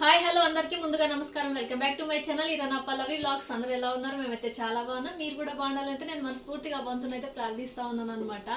Hi hello అందరికీ ముందుగా నమస్కారం. Welcome back to my channel. ఈ రనా పల్లవి వ్లాగ్స్. అందరూ ఎలా ఉన్నారు? మేమైతే చాలా బాగున్నాం. మీరు కూడా బాగుండాలంటే నేను మనస్ఫూర్తిగా బంతునైతే ప్రార్థిస్తా ఉన్నాను అనమాట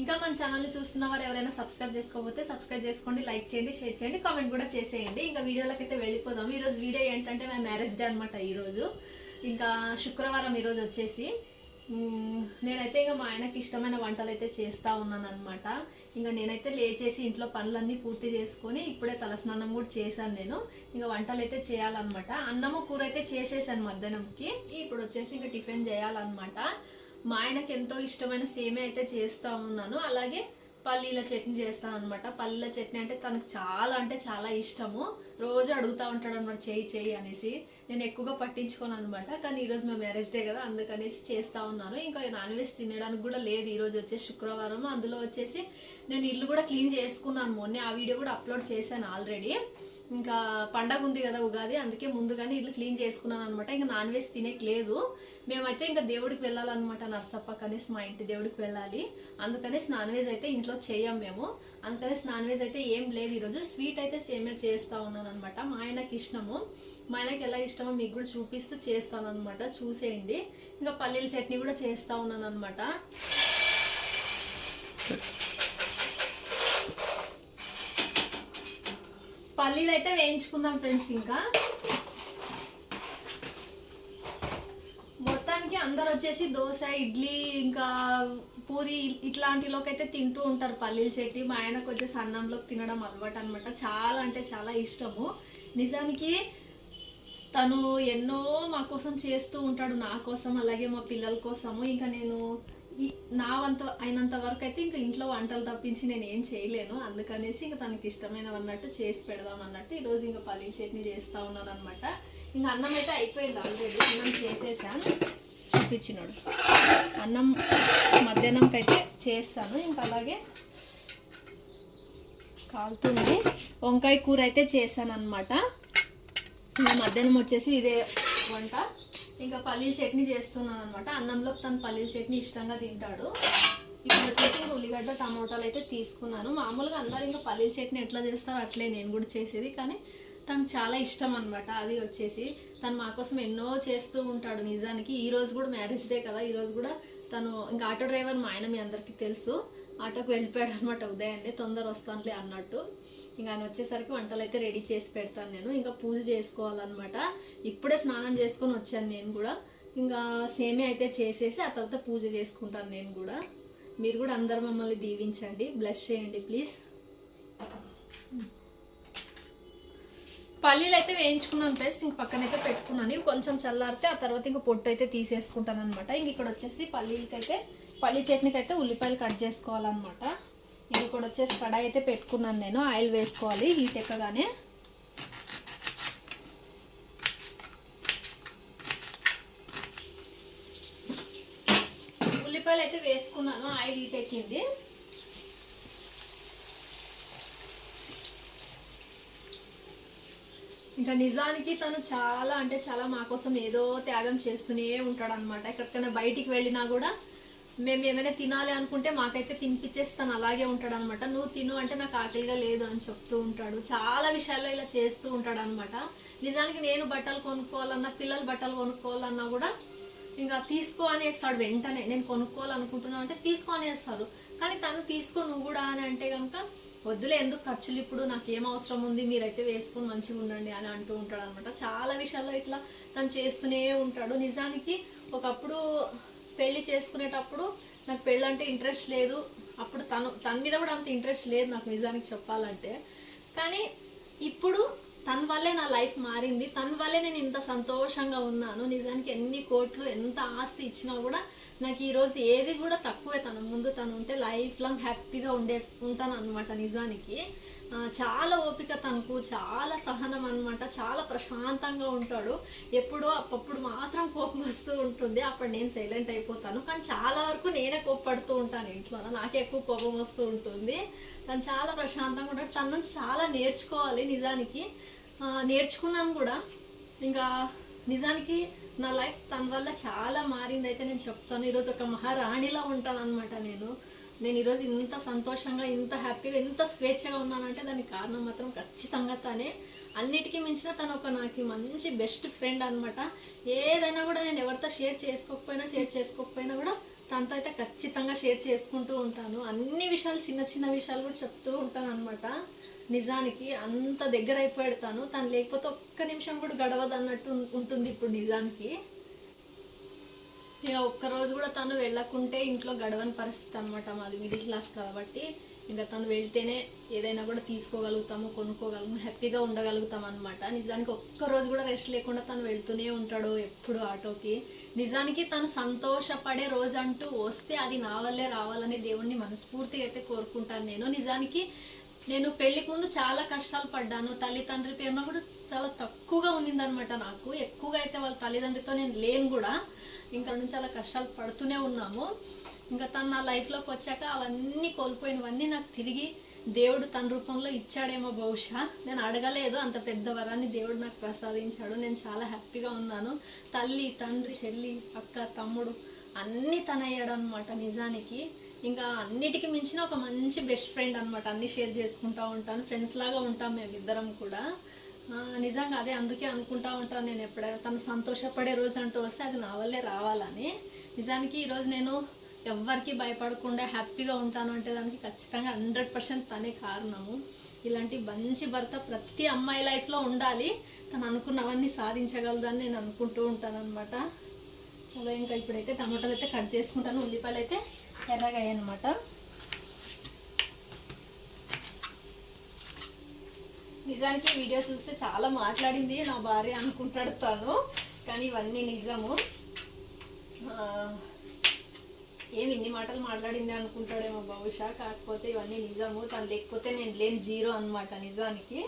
ఇంకా మన ఛానల్ని చూస్తున్న వారు ఎవరైనా సబ్స్క్రైబ్ చేసుకోకపోతే సబ్స్క్రైబ్ చేసుకోండి లైక్ చేయండి షేర్ చేయండి కామెంట్ కూడా చేసేయండి. ఇంకా వీడియోలకి అయితే వెళ్ళిపోదాం ఈరోజు వీడియో ఏంటంటే మేము మ్యారేజ్ డే అనమాట ఈరోజు. ఇంకా శుక్రవారం ఈరోజు వచ్చేసి. నేనైతే ఇంకా మా ఆయనకి ఇష్టమైన వంటలు అయితే చేస్తూ ఉన్నాను అనమాట ఇంకా నేనైతే లేచేసి ఇంట్లో పనులన్నీ పూర్తి చేసుకొని ఇప్పుడే తలస్నానం కూడా చేశాను నేను. ఇంకా వంటలు అయితే చేయాలన్నమాట. అన్నము కూర అయితే చేసేసాను మధ్యాహ్నంకి. ఇప్పుడు వచ్చేసి ఇంకా టిఫిన్ చేయాలన్నమాట. మా ఆయనకి ఎంతో ఇష్టమైన సేమే అయితే చేస్తూ ఉన్నాను. అలాగే పల్లీల చట్నీ చేస్తాను అనమాట పల్లీల చట్నీ అంటే తనకు చాలా అంటే చాలా ఇష్టము. రోజు అడుగుతూ ఉంటాడు అనమాట చేయి చేయి అనేసి. నేను ఎక్కువగా పట్టించుకోను అనమాట కానీ ఈరోజు మా మ్యారేజ్ డే కదా అందుకనేసి చేస్తూ ఉన్నాను. ఇంకా నాన్ వెజ్ తినడానికి కూడా లేదు. ఈరోజు వచ్చేసి శుక్రవారం అందులో వచ్చేసి నేను ఇల్లు కూడా క్లీన్ చేసుకున్నాను. మొన్నే ఆ వీడియో కూడా అప్లోడ్ చేశాను ఆల్రెడీ. ఇంకా పండగ ఉంది కదా ఉగాది అందుకే ముందుగానే ఇల్లు క్లీన్ చేసుకున్నాను అనమాట ఇంకా నాన్ వెజ్ తినేకి లేదు. మేమైతే ఇంకా దేవుడికి వెళ్ళాలన్నమాట నర్సప్ప అనేసి మా ఇంటి దేవుడికి వెళ్ళాలి. అందుకనేసి నాన్ వెజ్ అయితే ఇంట్లో చేయం మేము. అందుకనేసి నాన్ వెజ్ అయితే ఏం లేదు ఈరోజు. స్వీట్ అయితే సేమే చేస్తూ ఉన్నాను అనమాట మా ఆయనకి ఇష్టము. మా ఆయనకి ఎలా ఇష్టమో మీకు కూడా చూపిస్తూ చేస్తాను అనమాట చూసేయండి. ఇంకా పల్లీల చట్నీ కూడా చేస్తూ ఉన్నాను అనమాట పల్లీలు అయితే వేయించుకుందాం ఫ్రెండ్స్ ఇంకా. మొత్తానికి అందరు వచ్చేసి దోశ ఇడ్లీ ఇంకా పూరి ఇట్లాంటిలోకి అయితే తింటూ ఉంటారు పల్లీల చట్నీ. మా ఆయనకు వచ్చేసి అన్నంలోకి తినడం అలవాటు అనమాట చాలా అంటే చాలా ఇష్టము. నిజానికి తను ఎన్నో మా కోసం చేస్తూ ఉంటాడు నా కోసం అలాగే మా పిల్లల కోసము. ఇంకా నేను నా వంత అయినంత వరకు అయితే ఇంకా ఇంట్లో వంటలు తప్పించి నేను ఏం చేయలేను. అందుకనేసి ఇంకా తనకి ఇష్టమైనవి అన్నట్టు చేసి పెడదాం అన్నట్టు ఈరోజు ఇంకా పల్లీల చట్నీ చేస్తూ ఉన్నాను అనమాట ఇంకా అన్నం అయితే అయిపోయింది ఆల్రెడీ అన్నం చేసేసాను. చూపించినాడు. అన్నం మధ్యాహ్నంకి అయితే చేస్తాను. ఇంకా అలాగే కాలుతుంది. వంకాయ కూర అయితే చేస్తాను అనమాట ఇంకా మధ్యాహ్నం వచ్చేసి ఇదే వంట. ఇంకా పల్లీల చట్నీ చేస్తున్నాను అనమాట అన్నంలో తను పల్లీల చట్నీ ఇష్టంగా తింటాడు. ఇప్పుడు వచ్చేసి ఇంకా ఉల్లిగడ్డ టమోటాలు అయితే తీసుకున్నాను. మామూలుగా అందరు ఇంకా పల్లీల చట్నీ ఎట్లా చేస్తారో అట్లే నేను కూడా చేసేది. కానీ తనకు చాలా ఇష్టం అనమాట అది వచ్చేసి. తను మా కోసం ఎన్నో చేస్తూ ఉంటాడు నిజానికి. ఈరోజు కూడా మ్యారేజ్ డే కదా. ఈరోజు కూడా తను ఇంకా ఆటో డ్రైవర్ మా ఆయన మీ అందరికీ తెలుసు. ఆటోకి వెళ్ళిపోయాడు అనమాట ఉదయాన్నే. తొందర వస్తానులే అన్నట్టు. ఇంకా ఆయన వచ్చేసరికి వంటలు అయితే రెడీ చేసి పెడతాను నేను. ఇంకా పూజ చేసుకోవాలన్నమాట. ఇప్పుడే స్నానం చేసుకొని వచ్చాను నేను కూడా. ఇంకా సేమే అయితే చేసేసి ఆ తర్వాత పూజ చేసుకుంటాను నేను కూడా. మీరు కూడా అందరు మమ్మల్ని దీవించండి. బ్లెస్ చేయండి ప్లీజ్ పల్లీలు అయితే వేయించుకున్నాను ప్లస్ ఇంక పక్కన అయితే పెట్టుకున్నాను. ఇవి కొంచెం చల్లారితే ఆ తర్వాత ఇంక పొట్టు అయితే తీసేసుకుంటాను అనమాట ఇంక ఇక్కడ వచ్చేసి పల్లీలకి అయితే పల్లీ చట్నీకి అయితే ఉల్లిపాయలు కట్ చేసుకోవాలన్నమాట. ఇది కూడా వచ్చేసి కడాయి అయితే పెట్టుకున్నాను నేను. ఆయిల్ వేసుకోవాలి హీట్ ఎక్కగానే. ఉల్లిపాయలు అయితే వేసుకున్నాను ఆయిల్ హీట్ ఎక్కింది. ఇంకా నిజానికి తను చాలా అంటే చాలా మా కోసం ఏదో త్యాగం చేస్తూనే ఉంటాడు అనమాట ఎక్కడికైనా బయటికి వెళ్ళినా కూడా మేము ఏమైనా తినాలి అనుకుంటే మాకైతే తినిపించేస్తాను అలాగే ఉంటాడు అనమాట నువ్వు తిను అంటే నాకు ఆకలిగా లేదు అని చెప్తూ ఉంటాడు. చాలా విషయాల్లో ఇలా చేస్తూ ఉంటాడు అనమాట నిజానికి నేను బట్టలు కొనుక్కోవాలన్నా పిల్లలు బట్టలు కొనుక్కోవాలన్నా కూడా ఇంకా తీసుకో అనేస్తాడు వెంటనే. నేను కొనుక్కోవాలనుకుంటున్నాను అంటే తీసుకో అనేస్తాడు. కానీ తను తీసుకో నువ్వు కూడా అని అంటే కనుక వద్దులే ఎందుకు ఖర్చులు ఇప్పుడు? నాకు ఏం అవసరం ఉంది? మీరైతే వేసుకొని మంచిగా ఉండండి అని అంటూ ఉంటాడు అనమాట చాలా విషయాల్లో ఇట్లా తను చేస్తూనే ఉంటాడు. నిజానికి ఒకప్పుడు పెళ్ళి చేసుకునేటప్పుడు నాకు పెళ్ళి అంటే ఇంట్రెస్ట్ లేదు. అప్పుడు తను తన మీద కూడా అంత ఇంట్రెస్ట్ లేదు నాకు నిజానికి చెప్పాలంటే. కానీ ఇప్పుడు తన వల్లే నా లైఫ్ మారింది. తన వల్లే నేను ఇంత సంతోషంగా ఉన్నాను. నిజానికి ఎన్ని కోట్లు ఎంత ఆస్తి ఇచ్చినా కూడా నాకు ఈరోజు ఏది కూడా తక్కువే తన ముందు తను ఉంటే లైఫ్ లాంగ్ హ్యాపీగా ఉండే ఉంటాను అనమాట నిజానికి. చాలా ఓపిక తనకు చాలా సహనం అనమాట చాలా ప్రశాంతంగా ఉంటాడు. ఎప్పుడో అప్పుడు మాత్రం కోపం వస్తూ ఉంటుంది. అప్పుడు నేను సైలెంట్ అయిపోతాను. కానీ చాలా వరకు నేనే కోప్పడుతూ ఉంటాను ఇంట్లో నాకే ఎక్కువ కోపం వస్తూ ఉంటుంది. తను చాలా ప్రశాంతంగా ఉంటాడు. తన నుంచి చాలా నేర్చుకోవాలి నిజానికి. నేర్చుకున్నాను కూడా. ఇంకా నిజానికి నా లైఫ్ తన వల్ల చాలా మారింది అయితే నేను చెప్తాను. ఈరోజు ఒక మహారాణిలా ఉంటాను అనమాట నేను. నేను ఈరోజు ఇంత సంతోషంగా ఇంత హ్యాపీగా ఇంత స్వేచ్ఛగా ఉన్నానంటే దానికి కారణం మాత్రం ఖచ్చితంగా తనే. అన్నిటికీ మించిన తను ఒక నాకు మంచి బెస్ట్ ఫ్రెండ్ అనమాట ఏదైనా కూడా నేను ఎవరితో షేర్ చేసుకోకపోయినా షేర్ చేసుకోకపోయినా కూడా తనతో అయితే ఖచ్చితంగా షేర్ చేసుకుంటూ ఉంటాను. అన్ని విషయాలు చిన్న చిన్న విషయాలు కూడా చెప్తూ ఉంటాను అనమాట నిజానికి అంత దగ్గర అయిపోయాడు తను. తను లేకపోతే ఒక్క నిమిషం కూడా గడవదు అన్నట్టు ఉంటుంది ఇప్పుడు నిజానికి. ఇక ఒక్కరోజు కూడా తను వెళ్ళకుంటే ఇంట్లో గడవని పరిస్థితి అనమాట మాది మిడిల్ క్లాస్ కాబట్టి. ఇంకా తను వెళ్తేనే ఏదైనా కూడా తీసుకోగలుగుతాము కొనుక్కోగలము హ్యాపీగా ఉండగలుగుతాం అనమాట నిజానికి ఒక్కరోజు కూడా రెస్ట్ లేకుండా తను వెళ్తూనే ఉంటాడు ఎప్పుడు ఆటోకి. నిజానికి తను సంతోషపడే రోజు అంటూ వస్తే అది నా వల్లే రావాలని దేవుణ్ణి మనస్ఫూర్తిగా అయితే కోరుకుంటాను నేను. నిజానికి నేను పెళ్ళికి ముందు చాలా కష్టాలు పడ్డాను. తల్లిదండ్రి ప్రేమ కూడా చాలా తక్కువగా ఉన్నిందనమాట నాకు. ఎక్కువగా అయితే వాళ్ళ తల్లిదండ్రితో నేను లేను కూడా. ఇంకా నుంచి చాలా కష్టాలు పడుతూనే ఉన్నాము. ఇంకా తను నా లైఫ్లోకి వచ్చాక అవన్నీ కోల్పోయినవన్నీ నాకు తిరిగి దేవుడు తన రూపంలో ఇచ్చాడేమో బహుశా. నేను అడగలేదు అంత పెద్ద వరాన్ని దేవుడు నాకు ప్రసాదించాడు. నేను చాలా హ్యాపీగా ఉన్నాను. తల్లి తండ్రి చెల్లి అక్క తమ్ముడు అన్నీ తనయ్యాడు అనమాట నిజానికి. ఇంకా అన్నిటికీ మించిన ఒక మంచి బెస్ట్ ఫ్రెండ్ అనమాట అన్ని షేర్ చేసుకుంటా ఉంటాను. ఫ్రెండ్స్ లాగా ఉంటాం మేమిద్దరం కూడా. నిజంగా అదే అందుకే అనుకుంటా ఉంటాను నేను ఎప్పుడైనా. తను సంతోషపడే రోజు అంటూ వస్తే అది నా వల్లే రావాలని. నిజానికి ఈరోజు నేను ఎవ్వరికి భయపడకుండా హ్యాపీగా ఉంటాను అంటే దానికి ఖచ్చితంగా హండ్రెడ్ పర్సెంట్ తనే కారణము. ఇలాంటి మంచి భర్త ప్రతి అమ్మాయి లైఫ్లో ఉండాలి. తను అనుకున్నవన్నీ సాధించగలదని నేను అనుకుంటూ ఉంటాను అనమాట చలో ఇంకా ఇప్పుడైతే టమాటాలు అయితే కట్ చేసుకుంటాను. ఉల్లిపాయలు అయితే ఎర్రగా అయ్యాయన్నమాట. నిజానికి వీడియో చూస్తే చాలా మాట్లాడింది నా భార్య అనుకుంటాడు తను కానీ ఇవన్నీ నిజము. ఏమి ఇన్ని మాటలు మాట్లాడింది అనుకుంటాడేమో బహుశా కాకపోతే ఇవన్నీ నిజము. తను లేకపోతే నేను లేని జీరో అనమాట నిజానికి.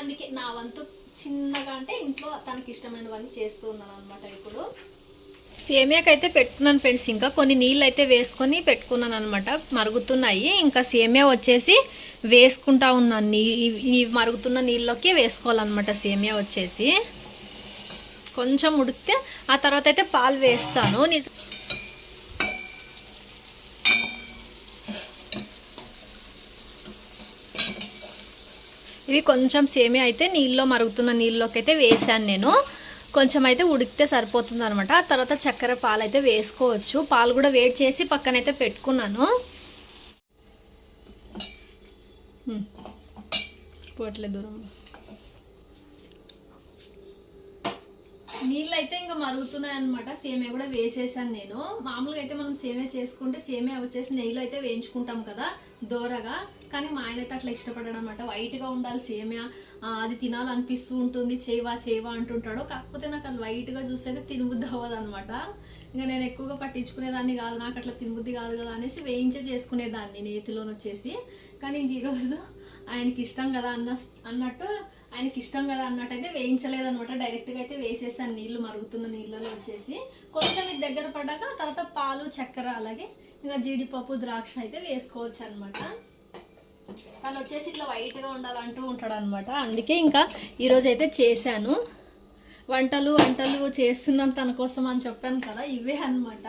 అందుకే నా వంతు చిన్నగా అంటే ఇంట్లో తనకి ఇష్టమైనవన్నీ చేస్తూ ఉన్నాను అనమాట ఇప్పుడు. సేమియాకైతే పెట్టుకున్నాను ఫ్రెండ్స్. ఇంకా కొన్ని నీళ్ళు అయితే వేసుకొని పెట్టుకున్నాను అనమాట మరుగుతున్నాయి. ఇంకా సేమియా వచ్చేసి వేసుకుంటా ఉన్నాను. నీ ఈ మరుగుతున్న నీళ్ళలోకి వేసుకోవాలన్నమాట సేమియా వచ్చేసి. కొంచెం ఉడికితే ఆ తర్వాత అయితే పాలు వేస్తాను. నిజ- ఇవి కొంచెం సేమియా అయితే నీళ్ళలో మరుగుతున్న నీళ్ళలోకి అయితే వేసాను నేను. కొంచెం అయితే ఉడికితే సరిపోతుంది అనమాట ఆ తర్వాత చక్కెర పాలు అయితే వేసుకోవచ్చు. పాలు కూడా వేడి చేసి పక్కనైతే పెట్టుకున్నాను. పోట్లే పోవట్లేదు దూరం. నీళ్ళు అయితే ఇంకా మరుగుతున్నాయి అనమాట సేమియా కూడా వేసేసాను నేను. మామూలుగా అయితే మనం సేమియా చేసుకుంటే సేమియా వచ్చేసి నెయ్యిలో అయితే వేయించుకుంటాం కదా దోరగా. కానీ మా ఆయన అయితే అట్లా ఇష్టపడడం అనమాట వైట్గా ఉండాలి సేమియా అది తినాలనిపిస్తూ ఉంటుంది. చేవా చేవా అంటుంటాడు. కాకపోతే నాకు అది వైట్గా చూస్తేనే తినబుద్ధి అవ్వదు అనమాట ఇంకా నేను ఎక్కువగా పట్టించుకునేదాన్ని కాదు. నాకు అట్లా తినబుద్ధి కాదు కదా అనేసి వేయించే చేసుకునేదాన్ని నేతిలోనొచ్చేసి. కానీ ఇంక ఈరోజు ఆయనకి ఇష్టం కదా అన్న అన్నట్టు ఆయనకి ఇష్టం కదా అన్నట్టు అయితే వేయించలేదు అనమాట డైరెక్ట్గా అయితే వేసేసాను నీళ్ళు మరుగుతున్న నీళ్ళలో వచ్చేసి కొంచెం ఇది దగ్గర పడ్డాక తర్వాత పాలు చక్కెర అలాగే ఇంకా జీడిపప్పు ద్రాక్ష అయితే వేసుకోవచ్చు అనమాట తను వచ్చేసి ఇట్లా వైట్గా ఉండాలంటూ ఉంటాడు అనమాట అందుకే ఇంకా ఈరోజు అయితే చేశాను. వంటలు వంటలు చేస్తున్నాను తన కోసం అని చెప్పాను కదా ఇవే అనమాట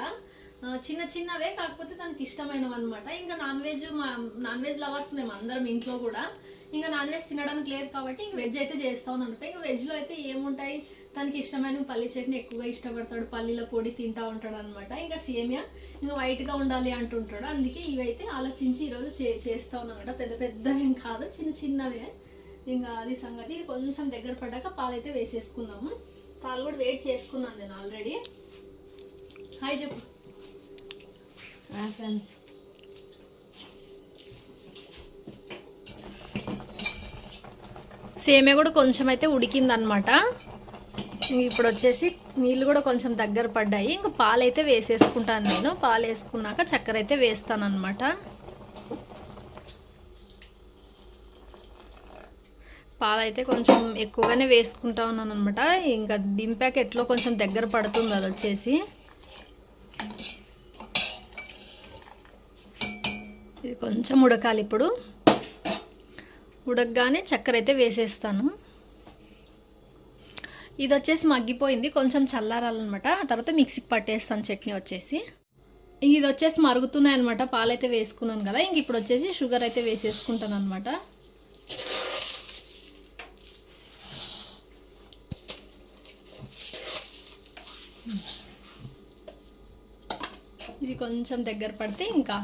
చిన్న చిన్నవే కాకపోతే తనకి ఇష్టమైనవి అనమాట ఇంకా నాన్ వెజ్ మా నాన్ వెజ్ లవర్స్ మేము అందరం ఇంట్లో కూడా ఇంకా నాన్ వెజ్ తినడానికి లేదు కాబట్టి ఇంక వెజ్ అయితే చేస్తాం అనమాట ఇంకా వెజ్లో అయితే ఏముంటాయి? తనకి ఇష్టమైన పల్లి చట్నీ ఎక్కువగా ఇష్టపడతాడు. పల్లీల పొడి తింటా ఉంటాడు అనమాట ఇంకా సేమియా. ఇంకా వైట్గా ఉండాలి అంటుంటాడు. అందుకే ఇవైతే ఆలోచించి ఈరోజు చే చేస్తా అనమాట పెద్ద పెద్దవి కాదు. చిన్న చిన్నవే. ఇంకా అది సంగతి. ఇది కొంచెం దగ్గర పడ్డాక పాలు అయితే వేసేసుకుందాము. పాలు కూడా వెయిట్ చేసుకున్నాను నేను ఆల్రెడీ. హాయ్ చెప్పు. ఫ్రెండ్స్ సేమే కూడా కొంచెం అయితే ఉడికిందనమాట ఇప్పుడు వచ్చేసి నీళ్ళు కూడా కొంచెం దగ్గర పడ్డాయి. ఇంకా పాలు అయితే వేసేసుకుంటాను నేను. పాలు వేసుకున్నాక చక్కెర అయితే వేస్తాను అనమాట పాలు అయితే కొంచెం ఎక్కువగానే వేసుకుంటా ఉన్నాను అనమాట ఇంకా దింపాక ఎట్లో కొంచెం దగ్గర పడుతుంది అది వచ్చేసి. ఇది కొంచెం ఉడకాలి ఇప్పుడు. ఉడకగానే చక్కెర అయితే వేసేస్తాను. ఇది వచ్చేసి మగ్గిపోయింది. కొంచెం చల్లారాలన్నమాట. తర్వాత మిక్సీకి పట్టేస్తాను చట్నీ వచ్చేసి. ఇది వచ్చేసి మరుగుతున్నాయి అనమాట పాలైతే వేసుకున్నాను కదా. ఇంక ఇప్పుడు వచ్చేసి షుగర్ అయితే వేసేసుకుంటాను అనమాట ఇది కొంచెం దగ్గర పడితే ఇంకా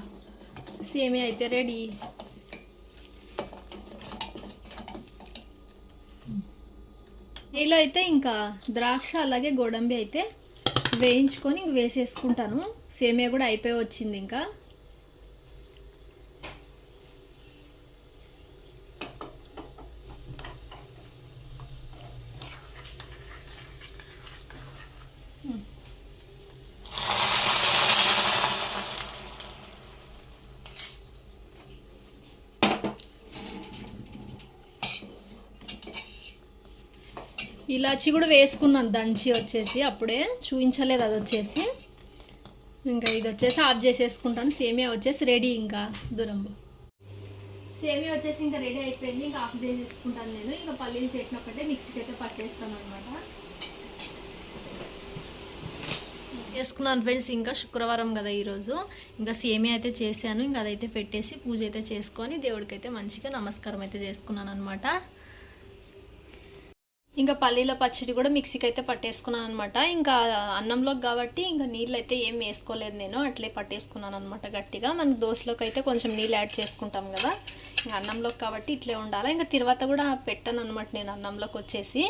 సేమే అయితే రెడీ. ఇలా అయితే ఇంకా ద్రాక్ష అలాగే గోడంబి అయితే వేయించుకొని ఇంక వేసేసుకుంటాను. సేమియా కూడా అయిపోయి వచ్చింది ఇంకా. ఇలాచి కూడా వేసుకున్నాను. దంచి వచ్చేసి అప్పుడే చూపించలేదు అది వచ్చేసి. ఇంకా ఇది వచ్చేసి ఆఫ్ చేసేసుకుంటాను. సేమియా వచ్చేసి రెడీ ఇంకా దూరంలో సేమియా వచ్చేసి ఇంకా రెడీ అయిపోయింది. ఇంకా ఆఫ్ చేసేసుకుంటాను నేను. ఇంకా పల్లీలు చెట్టినప్పుడే మిక్సీకి అయితే పట్టేస్తాను అనమాట చేసుకున్నాను ఫ్రెండ్స్. ఇంకా శుక్రవారం కదా ఈరోజు. ఇంకా సేమియా అయితే చేశాను. ఇంకా అదైతే పెట్టేసి పూజ అయితే చేసుకొని దేవుడికి అయితే మంచిగా నమస్కారం అయితే చేసుకున్నాను అనమాట ఇంకా పల్లీల పచ్చడి కూడా మిక్సీకి అయితే పట్టేసుకున్నాను అనమాట ఇంకా అన్నంలోకి కాబట్టి ఇంకా నీళ్ళు అయితే ఏం వేసుకోలేదు నేను అట్లే పట్టేసుకున్నాను అనమాట గట్టిగా. మన దోశలోకి అయితే కొంచెం నీళ్ళు యాడ్ చేసుకుంటాం కదా. ఇంకా అన్నంలోకి కాబట్టి ఇట్లే ఉండాలి. ఇంకా తర్వాత కూడా పెట్టాను అనమాట నేను అన్నంలోకి వచ్చేసి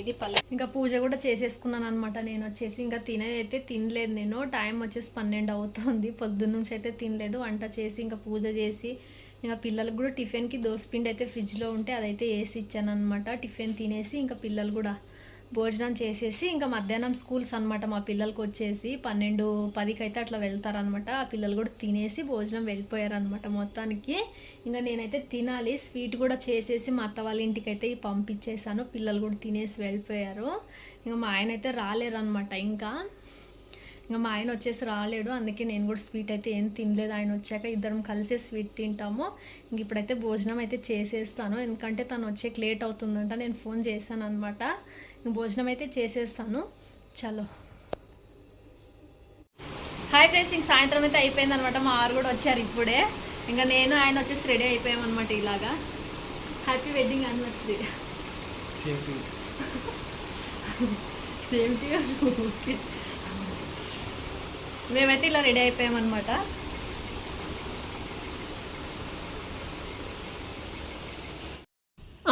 ఇది పల్లె. ఇంకా పూజ కూడా చేసేసుకున్నాను అనమాట నేను వచ్చేసి. ఇంకా తినేదైతే తినలేదు నేను. టైం వచ్చేసి పన్నెండు అవుతుంది. పొద్దున్న నుంచి అయితే తినలేదు. వంట చేసి ఇంకా పూజ చేసి ఇంకా పిల్లలకు కూడా టిఫిన్కి దోసపిండి అయితే ఫ్రిడ్జ్లో ఉంటే అదైతే వేసి ఇచ్చాను అనమాట టిఫిన్ తినేసి ఇంకా పిల్లలు కూడా భోజనం చేసేసి ఇంకా మధ్యాహ్నం స్కూల్స్ అనమాట మా పిల్లలకి వచ్చేసి పన్నెండు పదికి అయితే అట్లా వెళ్తారనమాట ఆ పిల్లలు కూడా తినేసి భోజనం వెళ్ళిపోయారనమాట మొత్తానికి. ఇంకా నేనైతే తినాలి స్వీట్ కూడా చేసేసి మా అత్త వాళ్ళ ఇంటికి అయితే పంపించేశాను. పిల్లలు కూడా తినేసి వెళ్ళిపోయారు. ఇంకా మా ఆయన అయితే రాలేరనమాట ఇంకా. ఇంకా మా ఆయన వచ్చేసి రాలేడు. అందుకే నేను కూడా స్వీట్ అయితే ఏం తినలేదు. ఆయన వచ్చాక ఇద్దరం కలిసే స్వీట్ తింటాము. ఇంక ఇప్పుడైతే భోజనం అయితే చేసేస్తాను. ఎందుకంటే తను వచ్చేకి లేట్ అవుతుందంట. నేను ఫోన్ చేశాను అనమాట ఇంక భోజనం అయితే చేసేస్తాను. చలో. హాయ్ ఫ్రెండ్స్ ఇంక సాయంత్రం అయితే అయిపోయింది అనమాట మా ఆరు కూడా వచ్చారు ఇప్పుడే. ఇంకా నేను ఆయన వచ్చేసి రెడీ అయిపోయామన్నమాట ఇలాగా. Happy wedding anniversary same to okay మేమైతే ఇలా రెడీ అయిపోయామన్నమాట.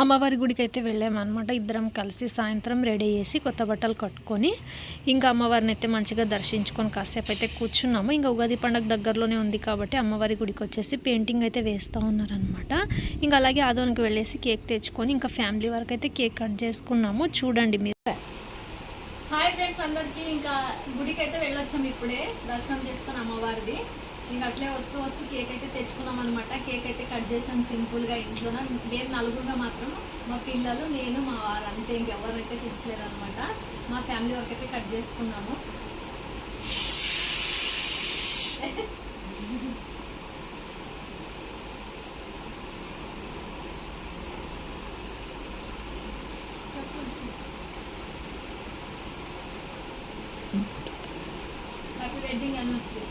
అమ్మవారి గుడికి అయితే వెళ్ళామన్నమాట. ఇద్దరం కలిసి సాయంత్రం రెడీ చేసి కొత్త బట్టలు కట్టుకొని ఇంకా అమ్మవారిని అయితే మంచిగా దర్శించుకొని కాసేపు అయితే కూర్చున్నాము. ఇంకా ఉగాది పండుగ దగ్గరలోనే ఉంది కాబట్టి అమ్మవారి గుడికి వచ్చేసి పెయింటింగ్ అయితే వేస్తూ ఉన్నారనమాట ఇంకా అలాగే ఆదోనికి వెళ్ళేసి కేక్ తెచ్చుకొని ఇంకా ఫ్యామిలీ వరకు అయితే కేక్ కట్ చేసుకున్నాము. చూడండి మీరు. హాయ్ ఫ్రెండ్స్ అందరికీ. ఇంకా గుడికి అయితే వెళ్ళొచ్చాము ఇప్పుడే. దర్శనం చేసుకుని అమ్మవారిది. ఇంకా అట్లే వస్తూ వస్తూ కేక్ అయితే తెచ్చుకున్నాం అనమాట కేక్ అయితే కట్ చేసాం సింపుల్గా ఇంట్లోనే. మేము నలుగురుగా మాత్రం. మా పిల్లలు నేను మా వారు అంతే. ఇంకెవరైతే తెచ్చలేదు అనమాట మా ఫ్యామిలీ వరకు అయితే కట్ చేసుకున్నాము. హ్యాపీ వెడ్డింగ్ యానివర్సరీ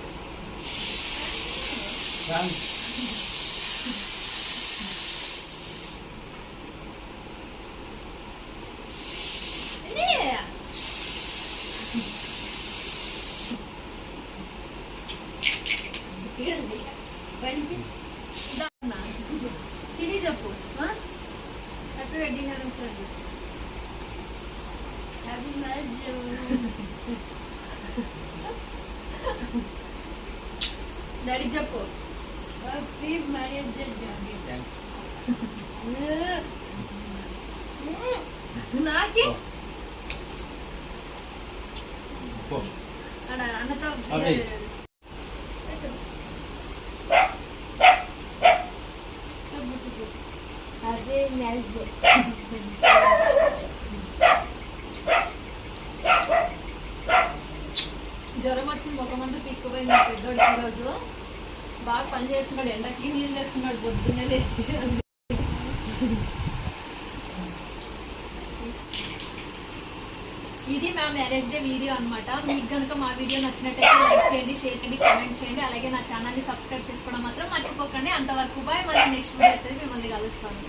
తిని చెప్పు హ్యాపీ వెడ్డింగ్ యానివర్సరీ డాడీకి చెప్పు. నాకి? అన్నతో అదే. Marriage day. ఒక మంది పిక్కుపోయింది పెద్దోడికి ఈరోజు బాగా పని చేస్తున్నాడు ఎండకి నీళ్ళు తెస్తున్నాడు పొద్దున్నే లేచి ఇది మా మ్యారేజ్ డే వీడియో అనమాట మీకు కనుక మా వీడియో నచ్చినట్టయితే లైక్ చేయండి షేర్ చేయండి కామెంట్ చేయండి. అలాగే నా ఛానల్ని సబ్స్క్రైబ్ చేసుకోవడం మాత్రం మర్చిపోకండి. అంతవరకు బాయ్. మళ్ళీ నెక్స్ట్ వీడియో అయితే మిమ్మల్ని కలుస్తాను.